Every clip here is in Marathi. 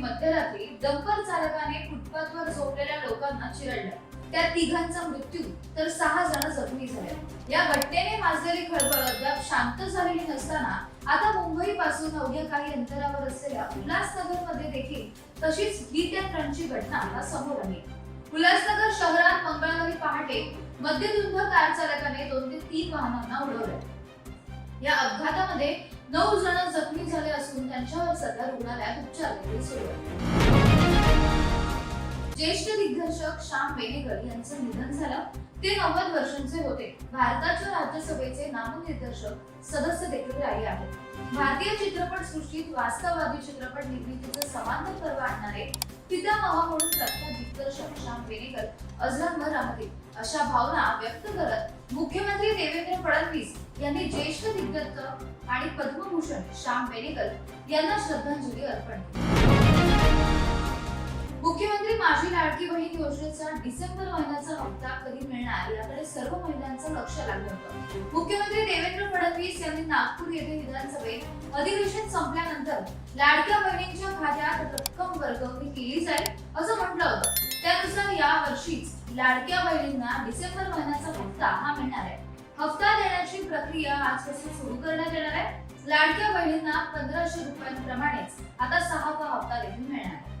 मध्यरात्री डंपर चालकाने फुटपाथवर झोपलेल्या लोकांना चिरडलं. त्या तिघांचा मृत्यू तर सहा जण जखमी झाले. या घटनेने माजलेली खळबळ अद्याप शांत झालेली नसताना आता मुंबई पासून अवघ्या काही अंतरावर असलेल्या उल्हासनगरमध्ये देखील तशीच ही त्या घटना आता समोर आली. उल्हासनगर शहरात मंगळवारी पहाटे मध्यधुंद कार चालकाने दोन ते तीन वाहनांना उडवले. या अपघातामध्ये नऊ जण जखमी झाले असून त्यांच्यावर सध्या रुग्णालयात उपचार सुरू आहेत ज्येष्ठ दिग्दर्शक श्याम बेनेकर यांचं निधन झालं. ते नव्वद वर्षांचे होते. भारताच्या राज्यसभेचे नामनिर्देशक सदस्य देखील राहिले आहेत. भारतीय चित्रपट सृष्टीत वास्तववादी चित्रपट निर्मितीचं समांतर पर्व आणणारे पितामह म्हणून प्रख्यात दिग्दर्शक श्याम बेनेकर अजरांवर राहतील अशा भावना व्यक्त करत मुख्यमंत्री देवेंद्र फडणवीस यांनी ज्येष्ठ दिग्दर्शक आणि पद्मभूषण श्याम बेनेकर यांना श्रद्धांजली अर्पण केली. मुख्यमंत्री माझी लाडकी बहीण योजनेचा डिसेंबर महिन्याचा हप्ता कधी मिळणार याकडे सर्व महिलांचं लक्ष लागलं होतं. मुख्यमंत्री देवेंद्र फडणवीस यांनी नागपूर येथे विधानसभेत अधिवेशन संपल्यानंतर लाडक्या बहिणींच्या खात्यात रक्कम वर्गवणी केली जाईल असं म्हटलं होतं. त्यानुसार या वर्षीच लाडक्या बहिणींना डिसेंबर महिन्याचा हप्ता हा मिळणार आहे. हप्ता देण्याची प्रक्रिया आजपासून सुरू करण्यात येणार आहे? लाडक्या बहिणींना पंधराशे रुपयांप्रमाणेच आता सहावा हप्ता देखील मिळणार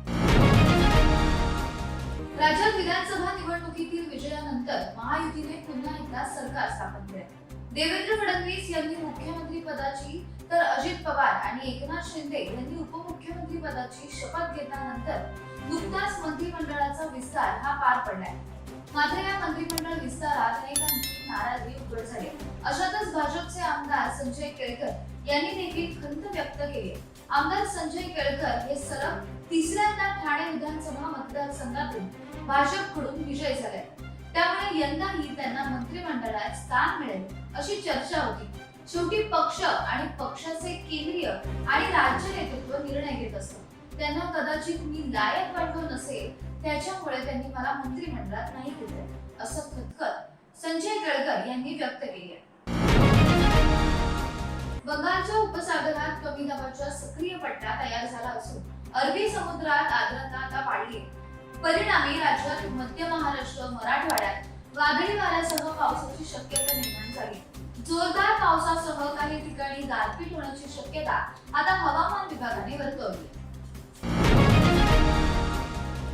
राज्यात विधानसभा निवडणुकीतील विजयानंतर महायुतीने पुन्हा एकदा सरकार स्थापन केले देवेंद्र फडणवीस यांनी मुख्यमंत्री पदाची तर अजित पवार आणि एकनाथ शिंदे यांनी उपमुख्यमंत्री पदाची शपथ घेतल्यानंतर नुकताच मंत्रिमंडळाचा विस्तार हा पार पडलाय मात्र या मंत्रिमंडळ अशातच भाजपचे आमदार संजय केळकर यांनी देखील खंत व्यक्त केली. आमदार संजय केळकर हे सलग तिसऱ्यांदा ठाणे विधानसभा मतदारसंघातून भाजपकडून विजय झाले. त्यामुळे यंदाही त्यांना मंत्रिमंडळात स्थान मिळेल अशी चर्चा होती. शेवटी पक्ष आणि पक्षाचे केंद्रीय आणि राज्य नेतृत्व निर्णय घेत असतो. त्यांना कदाचित मी लायक वाटलो नसेल त्याच्यामुळे त्यांनी मला मंत्रिमंडळात नाही घेतले असं खतखत संजय केळकर यांनी व्यक्त केली आहे. सागरात कमी दाबाच्या सक्रिय पट्टा तयार झाला असून अरबी समुद्रात आर्द्रता आता वाढली. परिणामी राज्यात मध्य महाराष्ट्र मराठवाड्यात वादळी वाऱ्यासह पावसाची शक्यता निर्माण झाली. जोरदार पावसासह काही ठिकाणी गारपीट होण्याची शक्यता आता हवामान विभागाने वर्तवली.